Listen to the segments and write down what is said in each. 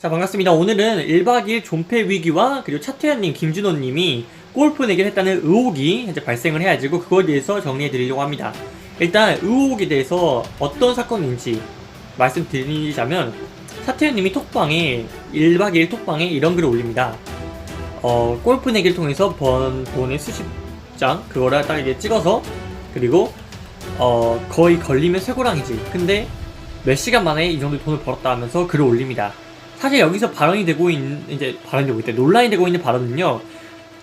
자 반갑습니다. 오늘은 1박 2일 존폐 위기와 그리고 차태현님, 김준호님이 골프 내기를 했다는 의혹이 현재 발생을 해가지고 그거에 대해서 정리해 드리려고 합니다. 일단 의혹에 대해서 어떤 사건인지 말씀드리자면 차태현님이 톡방에 1박 2일 톡방에 이런 글을 올립니다. 어, 골프 내기를 통해서 번 돈의 수십 장 그거를 딱 이게 찍어서 그리고 어, 거의 걸리면 쇠고랑이지. 근데 몇 시간 만에 이 정도 돈을 벌었다 하면서 글을 올립니다. 사실 여기서 발언이 되고 있는 이제 발언이 되고 있대 논란이 되고 있는 발언은요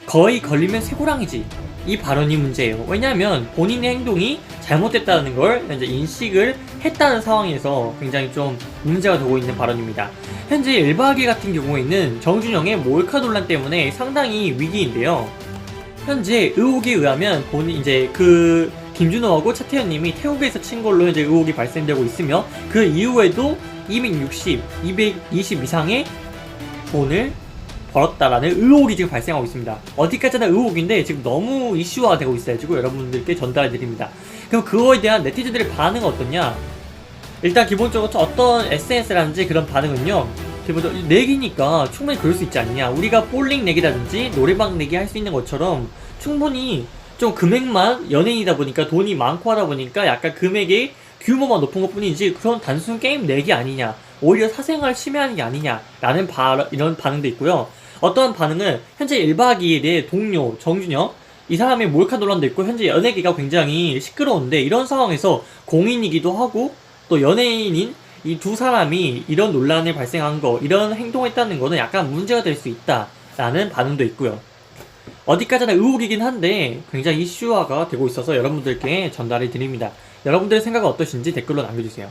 거의 걸리면 쇠고랑이지. 이 발언이 문제예요. 왜냐하면 본인의 행동이 잘못됐다는 걸 이제 인식을 했다는 상황에서 굉장히 좀 문제가 되고 있는 발언입니다. 현재 1박 2일 같은 경우에는 정준영의 몰카 논란 때문에 상당히 위기인데요. 현재 의혹에 의하면 본인 이제 그 김준호하고 차태현님이 태국에서 친 걸로 이제 의혹이 발생되고 있으며 그 이후에도 260, 220 이상의 돈을 벌었다라는 의혹이 지금 발생하고 있습니다. 어디까지나 의혹인데 지금 너무 이슈화가 되고 있어가지고 여러분들께 전달해 드립니다. 그럼 그거에 대한 네티즌들의 반응은 어떠냐? 일단 기본적으로 어떤 SNS라든지 그런 반응은요. 기본적으로 내기니까 충분히 그럴 수 있지 않냐. 우리가 볼링 내기라든지 노래방 내기 할 수 있는 것처럼 충분히 좀 금액만 연예인이다 보니까 돈이 많고 하다 보니까 약간 금액의 규모만 높은 것 뿐이지 그런 단순 게임 내기 아니냐. 오히려 사생활 침해하는 게 아니냐라는 바, 이런 반응도 있고요. 어떤 반응은 현재 1박 2일의 동료 정준영 이 사람의 몰카 논란도 있고 현재 연예계가 굉장히 시끄러운데 이런 상황에서 공인이기도 하고 또 연예인인 이 두 사람이 이런 논란이 발생한 거 이런 행동을 했다는 거는 약간 문제가 될 수 있다라는 반응도 있고요. 어디까지나 의혹이긴 한데 굉장히 이슈화가 되고 있어서 여러분들께 전달해 드립니다. 여러분들의 생각은 어떠신지 댓글로 남겨주세요.